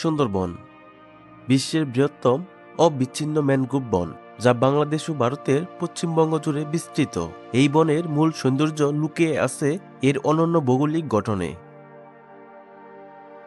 সুন্দরবন। বিশ্বের বৃহত্তম অবিচ্ছিন্ন ম্যানগ্রোভ বন, যা বাংলাদেশ ও ভারতের পশ্চিমবঙ্গ জুড়ে বিস্তৃত। এই বনের মূল সৌন্দর্য লুকিয়ে আছে এর অনন্য ভৌগোলিক গঠনে।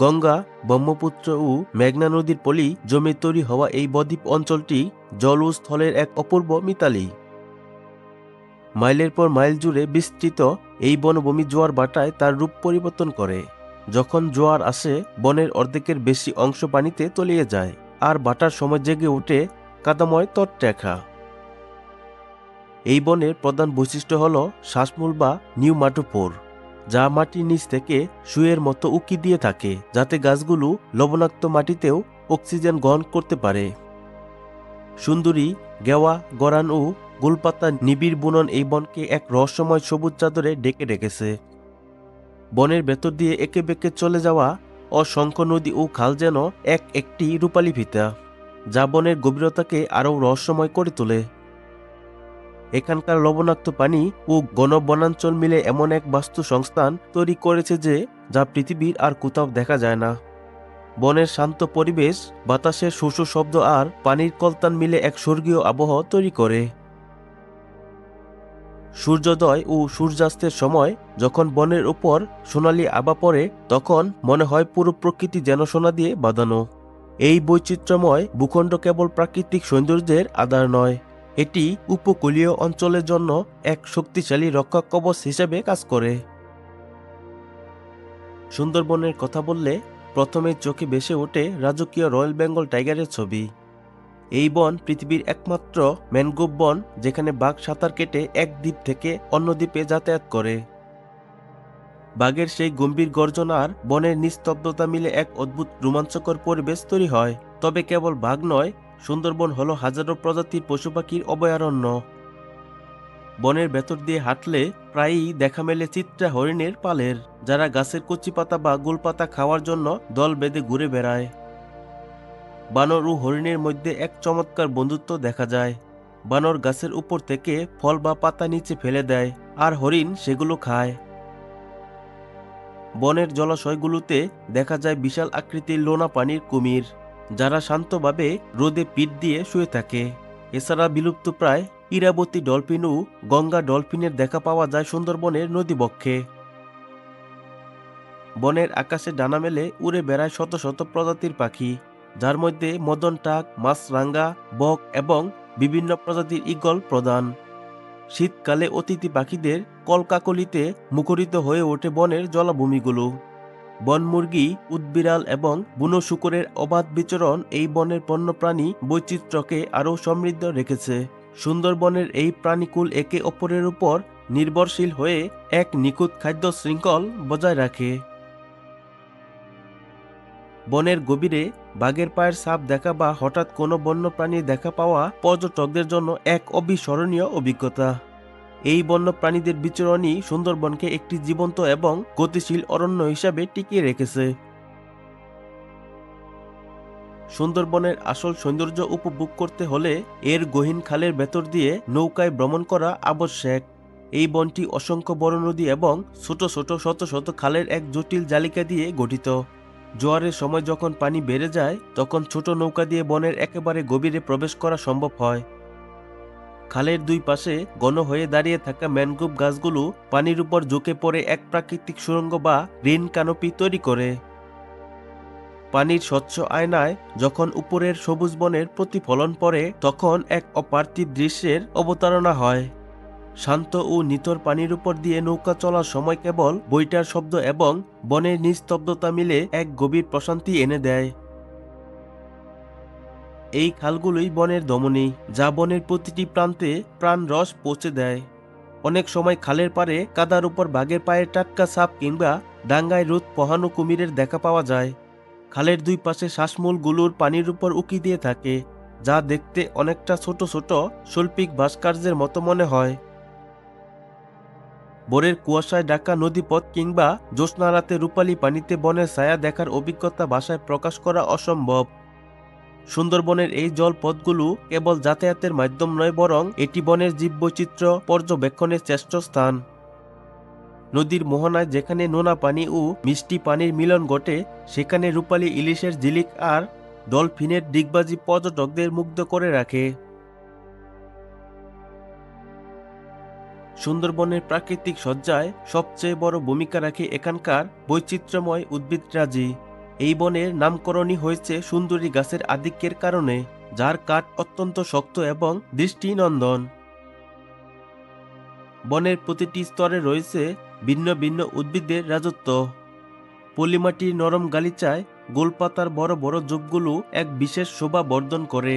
গঙ্গা, ব্রহ্মপুত্র ও মেঘনা নদীর পলি জমে তৈরি হওয়া এই বদ্বীপ অঞ্চলটি জল ও স্থলের এক অপূর্ব মিতালি। মাইলের পর মাইল জুড়ে বিস্তৃত এই বনভূমি জোয়ার বাটায় তার রূপ পরিবর্তন করে। যখন জোয়ার আসে, বনের অর্ধেকের বেশি অংশ পানিতে তলিয়ে যায় আর বাটার সময় জেগে ওঠে কাদাময় তটরেখা এই বনের প্রধান বৈশিষ্ট্য হল শ্বাসমূল বা নিউ মাটোপোর যা মাটির নিচ থেকে সুয়ের মতো উকি দিয়ে থাকে, যাতে গাছগুলো লবণাক্ত মাটিতেও অক্সিজেন গ্রহণ করতে পারে। সুন্দরী, গেওয়া, গরান ও গোলপাতা নিবিড় বুনন এই বনকে এক রহস্যময় সবুজ চাদরে ডেকে রেখেছে। বনের ভেতর দিয়ে একে বেঁকে চলে যাওয়া অসংখ্য নদী ও খাল যেন এক একটি রূপালী ভিতা, যা বনের গভীরতাকে আরও রহস্যময় করে তোলে। এখানকার লবণাক্ত পানি ও গণ বনাঞ্চল মিলে এমন এক বাস্তু সংস্থান তৈরি করেছে যে, যা পৃথিবীর আর কোথাও দেখা যায় না। বনের শান্ত পরিবেশ, বাতাসের শোষ শব্দ আর পানির কলতান মিলে এক স্বর্গীয় আবহাওয়া তৈরি করে। সূর্যোদয় ও সূর্যাস্তের সময় যখন বনের উপর সোনালি আবা পড়ে, তখন মনে হয় পুরো প্রকৃতি যেন সোনা দিয়ে বাঁধানো। এই বৈচিত্র্যময় ভূখণ্ড কেবল প্রাকৃতিক সৌন্দর্যের আধার নয়, এটি উপকূলীয় অঞ্চলের জন্য এক শক্তিশালী রক্ষা কবচ হিসেবে কাজ করে। সুন্দরবনের কথা বললে প্রথমে চোখে ভেসে ওঠে রাজকীয় রয়্যাল বেঙ্গল টাইগারের ছবি। এই বন পৃথিবীর একমাত্র ম্যানগ্রোভ বন যেখানে বাঘ সাঁতার কেটে এক দ্বীপ থেকে অন্য দ্বীপে যাতায়াত করে। বাঘের সেই গম্ভীর গর্জন আর বনের নিস্তব্ধতা মিলে এক অদ্ভুত রোমাঞ্চকর পরিবেশ তৈরি হয়। তবে কেবল বাঘ নয়, সুন্দরবন হল হাজারো প্রজাতির পশু পাখির অভয়ারণ্য। বনের ভেতর দিয়ে হাঁটলে প্রায়ই দেখা মেলে চিত্রা হরিণের পালের, যারা গাছের কচি পাতা বা গুলপাতা খাওয়ার জন্য দল বেঁধে ঘুরে বেড়ায়। বানর ও হরিণের মধ্যে এক চমৎকার বন্ধুত্ব দেখা যায়। বানর গাছের উপর থেকে ফল বা পাতা নিচে ফেলে দেয় আর হরিণ সেগুলো খায়। বনের জলাশয়গুলোতে দেখা যায় বিশাল আকৃতির লোনা পানির কুমির, যারা শান্তভাবে রোদে পিঠ দিয়ে শুয়ে থাকে। এছাড়া বিলুপ্ত প্রায় ইরাবতী ডলফিন ও গঙ্গা ডলফিনের দেখা পাওয়া যায় সুন্দরবনের নদীবক্ষে। বনের আকাশে ডানা মেলে উড়ে বেড়ায় শত শত প্রজাতির পাখি। যার মধ্যে মদন টাক, মাছরাঙ্গা, বক এবং বিভিন্ন প্রজাতির ইগল প্রধান। শীতকালে অতিথি পাখিদের কলকাকলিতে মুখরিত হয়ে ওঠে বনের জলাভূমিগুলো। বনমুরগি উদ্বিড়াল এবং বুনো শুকরের অবাধ বিচরণ এই বনের বন্যপ্রাণী বৈচিত্র্যকে আরও সমৃদ্ধ রেখেছে। সুন্দরবনের এই প্রাণীকুল একে অপরের উপর নির্ভরশীল হয়ে এক নিখুঁত খাদ্য শৃঙ্খল বজায় রাখে। বনের গভীরে বাঘের পায়ের সাপ দেখা বা হঠাৎ কোনো বন্যপ্রাণী দেখা পাওয়া পর্যটকদের জন্য এক অবিস্মরণীয় অভিজ্ঞতা। এই বন্যপ্রাণীদের বিচরণই সুন্দরবনকে একটি জীবন্ত এবং গতিশীল অরণ্য হিসাবে টিকিয়ে রেখেছে। সুন্দরবনের আসল সৌন্দর্য উপভোগ করতে হলে এর গহীন খালের ভেতর দিয়ে নৌকায় ভ্রমণ করা আবশ্যক। এই বনটি অসংখ্য বড় নদী এবং ছোট ছোট শত শত খালের এক জটিল জালিকা দিয়ে গঠিত। জোয়ারের সময় যখন পানি বেড়ে যায়, তখন ছোট নৌকা দিয়ে বনের একেবারে গভীরে প্রবেশ করা সম্ভব হয়। খালের দুই পাশে ঘন হয়ে দাঁড়িয়ে থাকা ম্যানগ্রোভ গাছগুলো পানির উপর ঝুঁকে পড়ে এক প্রাকৃতিক সুরঙ্গ বা রিন কানপি তৈরি করে। পানির স্বচ্ছ আয়নায় যখন উপরের সবুজ বনের প্রতিফলন পড়ে, তখন এক অপার্থিব দৃশ্যের অবতারণা হয়। শান্ত ও নিতর পানির উপর দিয়ে নৌকা চলার সময় কেবল বইটার শব্দ এবং বনের নিস্তব্ধতা মিলে এক গভীর প্রশান্তি এনে দেয়। এই খালগুলোই বনের দমনী, যা বনের প্রতিটি প্রান্তে প্রাণ রস পৌঁছে দেয়। অনেক সময় খালের পারে কাদার উপর বাঘের পায়ের টাটকা সাপ কিংবা ডাঙ্গায় রোদ পহানো কুমিরের দেখা পাওয়া যায়। খালের দুই পাশে শ্বাসমূলগুলোর পানির উপর উকি দিয়ে থাকে, যা দেখতে অনেকটা ছোট ছোট শৈল্পিক ভাস্কর্যের মতো মনে হয়। ভোরের কুয়াশায় ঢাকা নদীপথ কিংবা জ্যোৎস্না রাতে রূপালী পানিতে বনের ছায়া দেখার অভিজ্ঞতা ভাষায় প্রকাশ করা অসম্ভব। সুন্দরবনের এই জলপথগুলো কেবল যাতায়াতের মাধ্যম নয়, বরং এটি বনের জীববৈচিত্র্য পর্যবেক্ষণের শ্রেষ্ঠ স্থান। নদীর মোহনায় যেখানে নোনা পানি ও মিষ্টি পানির মিলন ঘটে, সেখানে রূপালী ইলিশের জিলিক আর ডলফিনের ডিগবাজি পর্যটকদের মুগ্ধ করে রাখে। সুন্দরবনের প্রাকৃতিক সজ্জায় সবচেয়ে বড় ভূমিকা রাখে এখানকার বৈচিত্র্যময় উদ্ভিদরাজি এই বনের নামকরণই হয়েছে সুন্দরী গাছের আধিক্যের কারণে, যার কাঠ অত্যন্ত শক্ত এবং দৃষ্টিনন্দন। বনের প্রতিটি স্তরে রয়েছে ভিন্ন ভিন্ন উদ্ভিদের রাজত্ব। পলিমাটির নরম গালিচায় গোলপাতার বড় বড় জোপগুলো এক বিশেষ শোভা বর্ধন করে।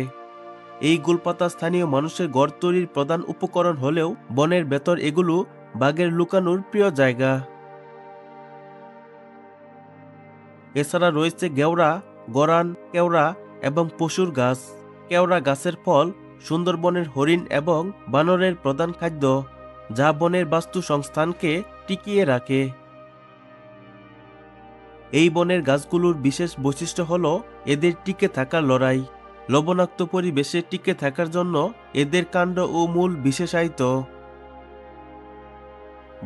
এই গোলপাতা স্থানীয় মানুষের গড় তৈরির প্রধান উপকরণ হলেও বনের ভেতর এগুলো বাঘের লুকানোর প্রিয় জায়গা। এছাড়া রয়েছে গেওড়া গরান কেওড়া এবং পশুর গাছ। কেওড়া গাছের ফল সুন্দরবনের হরিণ এবং বানরের প্রধান খাদ্য, যা বনের বাস্তু সংস্থানকে টিকিয়ে রাখে। এই বনের গাছগুলোর বিশেষ বৈশিষ্ট্য হল এদের টিকে থাকার লড়াই। লবণাক্ত পরিবেশে টিকে থাকার জন্য এদের কাণ্ড ও মূল বিশেষায়িত।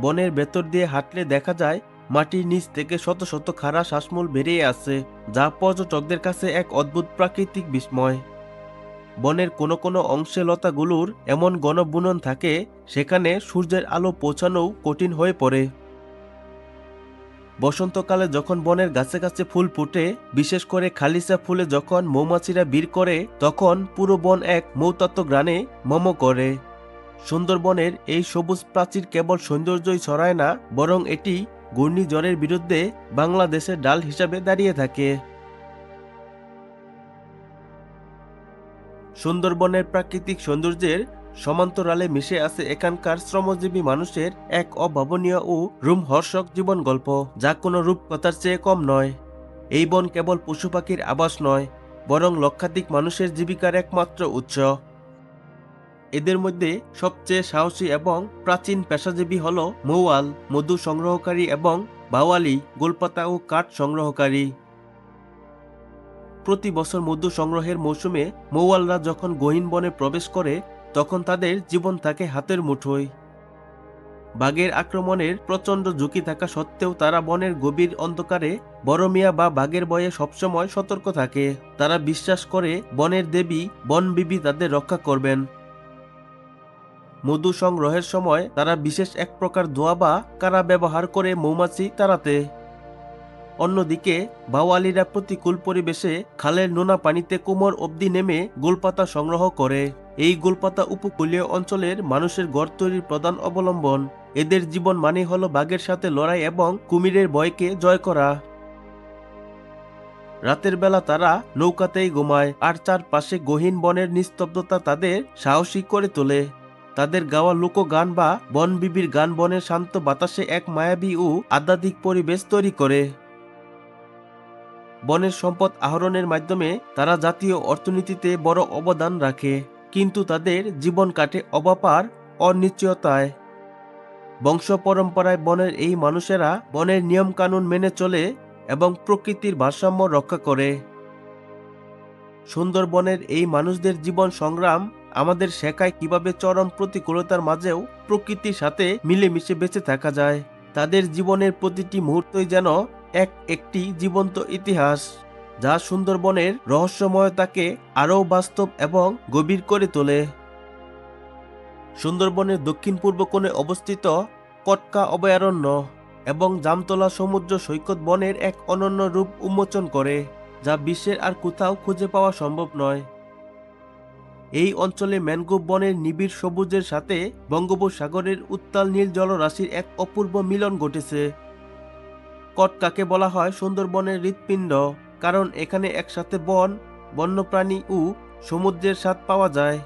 বনের ভেতর দিয়ে হাঁটলে দেখা যায়, মাটির নিচ থেকে শত শত খাড়া শ্বাসমূল বেরিয়ে আসে, যা পর্যটকদের কাছে এক অদ্ভুত প্রাকৃতিক বিস্ময়। বনের কোনো কোনো অংশে লতাগুলোর এমন গণবুনন থাকে, সেখানে সূর্যের আলো পৌঁছানোও কঠিন হয়ে পড়ে। বসন্তকালে যখন বনের গাছে গাছে ফুল ফুটে, বিশেষ করে খালিসা ফুলে যখন মৌমাছিরা বীর করে, তখন পুরো বন এক মৌতত্ত্ব গ্রানে মম করে। সুন্দরবনের এই সবুজ প্রাচীর কেবল সৌন্দর্যই ছড়ায় না, বরং এটি ঘূর্ণিঝড়ের বিরুদ্ধে বাংলাদেশের ডাল হিসাবে দাঁড়িয়ে থাকে। সুন্দরবনের প্রাকৃতিক সৌন্দর্যের সমান্তরালে মিশে আছে এখানকার শ্রমজীবী মানুষের এক অভাবনীয় ও রুমহর্ষক জীবন গল্প যা কোনো রূপকথার চেয়ে কম নয়। এই বন কেবল পশু পাখির আবাস নয়, বরং লক্ষাধিক মানুষের জীবিকার একমাত্র উৎস। এদের মধ্যে সবচেয়ে সাহসী এবং প্রাচীন পেশাজীবী হল মৌয়াল, মধু সংগ্রহকারী এবং বাওয়ালি, গোলপাতা ও কাঠ সংগ্রহকারী। প্রতি বছর মধু সংগ্রহের মৌসুমে মৌয়ালরা যখন গহীন বনে প্রবেশ করে তখন তাদের জীবন থাকে হাতের মুঠোয়। বাঘের আক্রমণের প্রচণ্ড ঝুঁকি থাকা সত্ত্বেও তারা বনের গভীর অন্ধকারে বড় মিয়া বা বাঘের বয়ে সবসময় সতর্ক থাকে। তারা বিশ্বাস করে বনের দেবী বনবিবি তাদের রক্ষা করবেন। মধু সংগ্রহের সময় তারা বিশেষ এক প্রকার দোয়া বা কারা ব্যবহার করে মৌমাছি তাড়াতে। অন্যদিকে বাওয়ালিরা প্রতিকূল পরিবেশে খালের নোনা পানিতে কোমর অবধি নেমে গোলপাতা সংগ্রহ করে। এই গোলপাতা উপকূলীয় অঞ্চলের মানুষের গড় তৈরির প্রধান অবলম্বন। এদের জীবন মানে হলো বাঘের সাথে লড়াই এবং কুমিরের ভয়কে জয় করা। রাতের বেলা তারা নৌকাতেই ঘুমায় আর চারপাশে গহীন বনের নিস্তব্ধতা তাদের সাহসী করে তোলে। তাদের গাওয়া লোকগান বা বনবিবির গান বনের শান্ত বাতাসে এক মায়াবী ও আধ্যাত্মিক পরিবেশ তৈরি করে। বনের সম্পদ আহরণের মাধ্যমে তারা জাতীয় অর্থনীতিতে বড় অবদান রাখে। কিন্তু তাদের জীবন কাটে অবাপার অনিশ্চয়তায়। বংশ পরম্পরায় বনের এই মানুষেরা বনের নিয়মকানুন মেনে চলে এবং প্রকৃতির ভারসাম্য রক্ষা করে। সুন্দরবনের এই মানুষদের জীবন সংগ্রাম আমাদের শেখায় কীভাবে চরম প্রতিকূলতার মাঝেও প্রকৃতির সাথে মিলেমিশে বেঁচে থাকা যায়। তাদের জীবনের প্রতিটি মুহূর্তই যেন এক একটি জীবন্ত ইতিহাস। যা সুন্দরবনের রহস্যময়তাকে আরও বাস্তব এবং গভীর করে তোলে। সুন্দরবনের দক্ষিণ পূর্ব কোণে অবস্থিত কটকা অভয়ারণ্য এবং জামতলা সমুদ্র সৈকত বনের এক অনন্য রূপ উন্মোচন করে, যা বিশ্বের আর কোথাও খুঁজে পাওয়া সম্ভব নয়। এই অঞ্চলে ম্যানগ্রোভ বনের নিবিড় সবুজের সাথে বঙ্গোপসাগরের উত্তাল নীল জলরাশির এক অপূর্ব মিলন ঘটেছে। কটকাকে বলা হয় সুন্দরবনের হৃৎপিণ্ড। কারণ এখানে একসাথে বন, বন্যপ্রাণী ও সমুদ্রের স্বাদ পাওয়া যায়।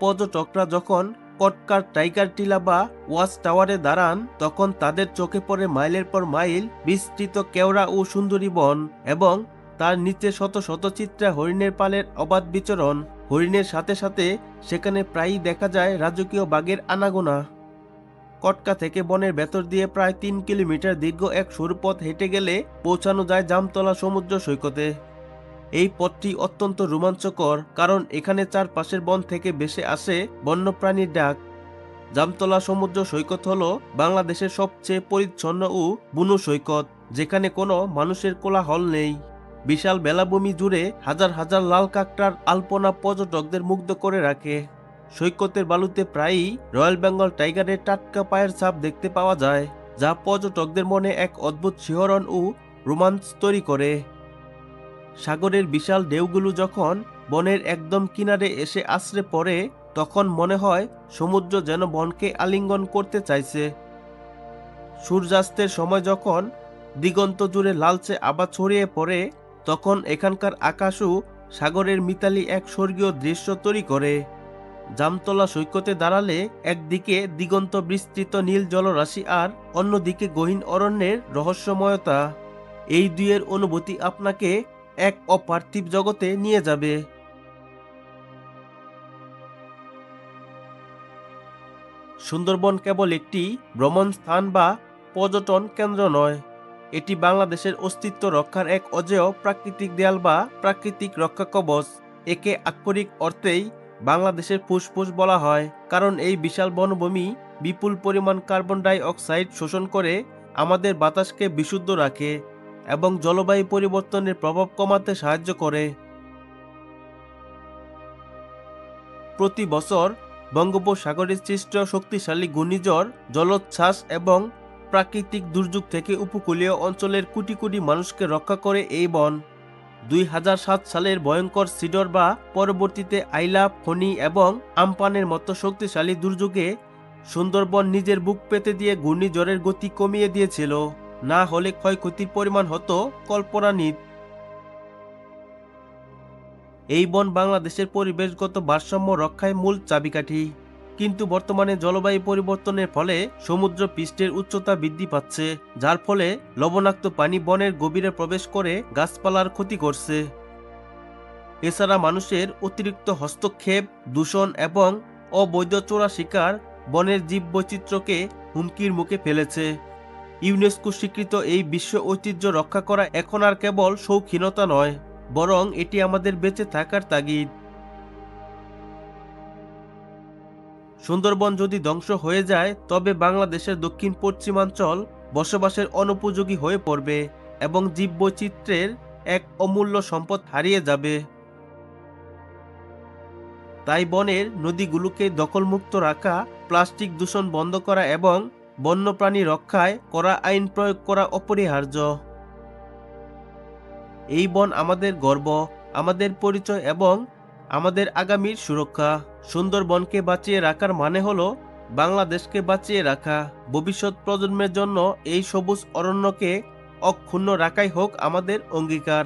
পর্যটকরা যখন কটকার টাইগার টিলা বা ওয়াচ টাওয়ারে দাঁড়ান, তখন তাদের চোখে পড়ে মাইলের পর মাইল বিস্তৃত কেওড়া ও সুন্দরী বন এবং তার নিচে শত শত চিত্রা হরিণের পালের অবাধ বিচরণ। হরিণের সাথে সাথে সেখানে প্রায়ই দেখা যায় রাজকীয় বাঘের আনাগোনা। কটকা থেকে বনের ভেতর দিয়ে প্রায় তিন কিলোমিটার দীর্ঘ এক সরু পথ হেঁটে গেলে পৌঁছানো যায় জামতলা সমুদ্র সৈকতে। এই পথটি অত্যন্ত রোমাঞ্চকর, কারণ এখানে চারপাশের বন থেকে বেশে আসে বন্যপ্রাণীর ডাক। জামতলা সমুদ্র সৈকত হল বাংলাদেশের সবচেয়ে পরিচ্ছন্ন ও বুনো সৈকত, যেখানে কোনো মানুষের কোলাহল নেই। বিশাল বেলাভূমি জুড়ে হাজার হাজার লাল কাঁকড়ার আলপনা পর্যটকদের মুগ্ধ করে রাখে। সৈকতের বালুতে প্রায়ই রয়্যাল বেঙ্গল টাইগারের টাটকা পায়ের ছাপ দেখতে পাওয়া যায়, যা পর্যটকদের মনে এক অদ্ভুত শিহরণ ও রোমাঞ্চ তৈরি করে। সাগরের বিশাল ঢেউগুলো যখন বনের একদম কিনারে এসে আশ্রে পড়ে, তখন মনে হয় সমুদ্র যেন বনকে আলিঙ্গন করতে চাইছে। সূর্যাস্তের সময় যখন দিগন্ত জুড়ে লালচে আবার ছড়িয়ে পড়ে, তখন এখানকার আকাশও সাগরের মিতালি এক স্বর্গীয় দৃশ্য তৈরি করে। জামতলা সৈকতে দাঁড়ালে একদিকে দিগন্ত বিস্তৃত নীল জলরাশি আর অন্যদিকে গহীন অরণ্যের রহস্যময়তা। এই দুইয়ের অনুভূতি আপনাকে এক অপার্থিব জগতে নিয়ে যাবে। সুন্দরবন কেবল একটি ভ্রমণ স্থান বা পর্যটন কেন্দ্র নয়, এটি বাংলাদেশের অস্তিত্ব রক্ষার এক অজেয় প্রাকৃতিক দেয়াল বা প্রাকৃতিক রক্ষা কবচ। একে আক্ষরিক অর্থেই বাংলাদেশের ফুসফুস বলা হয়, কারণ এই বিশাল বনভূমি বিপুল পরিমাণ কার্বন ডাই অক্সাইড শোষণ করে আমাদের বাতাসকে বিশুদ্ধ রাখে এবং জলবায়ু পরিবর্তনের প্রভাব কমাতে সাহায্য করে। প্রতি বছর বঙ্গোপসাগরে সৃষ্ট শক্তিশালী ঘূর্ণিঝড়, জলোচ্ছ্বাস এবং প্রাকৃতিক দুর্যোগ থেকে উপকূলীয় অঞ্চলের কোটি কোটি মানুষকে রক্ষা করে এই বন। দুই হাজার সাত সালের ভয়ঙ্কর সিডর বা পরবর্তীতে আইলা, ফণি এবং আমপানের মতো শক্তিশালী দুর্যোগে সুন্দরবন নিজের বুক পেতে দিয়ে ঘূর্ণিঝড়ের গতি কমিয়ে দিয়েছিল। না হলে ক্ষয়ক্ষতির পরিমাণ হতো কল্পনানীত। এই বন বাংলাদেশের পরিবেশগত ভারসাম্য রক্ষায় মূল চাবিকাঠি। কিন্তু বর্তমানে জলবায়ু পরিবর্তনের ফলে সমুদ্র পৃষ্ঠের উচ্চতা বৃদ্ধি পাচ্ছে, যার ফলে লবণাক্ত পানি বনের গভীরে প্রবেশ করে গাছপালার ক্ষতি করছে। এছাড়া মানুষের অতিরিক্ত হস্তক্ষেপ, দূষণ এবং অবৈধ চোরা শিকার বনের জীববৈচিত্র্যকে হুমকির মুখে ফেলেছে। ইউনেস্কো স্বীকৃত এই বিশ্ব ঐতিহ্য রক্ষা করা এখন আর কেবল শৌখিনতা নয়, বরং এটি আমাদের বেঁচে থাকার তাগিদ। সুন্দরবন যদি ধ্বংস হয়ে যায়, তবে বাংলাদেশের দক্ষিণ পশ্চিমাঞ্চল বসবাসের অনুপযোগী হয়ে পড়বে এবং জীববৈচিত্র্যের এক অমূল্য সম্পদ হারিয়ে যাবে। তাই বনের নদীগুলোকে দখলমুক্ত রাখা, প্লাস্টিক দূষণ বন্ধ করা এবং বন্যপ্রাণী রক্ষায় করা আইন প্রয়োগ করা অপরিহার্য। এই বন আমাদের গর্ব, আমাদের পরিচয় এবং আমাদের আগামীর সুরক্ষা। সুন্দরবনকে বাঁচিয়ে রাখার মানে হলো বাংলাদেশকে বাঁচিয়ে রাখা। ভবিষ্যৎ প্রজন্মের জন্য এই সবুজ অরণ্যকে অক্ষুণ্ণ রাখাই হোক আমাদের অঙ্গীকার।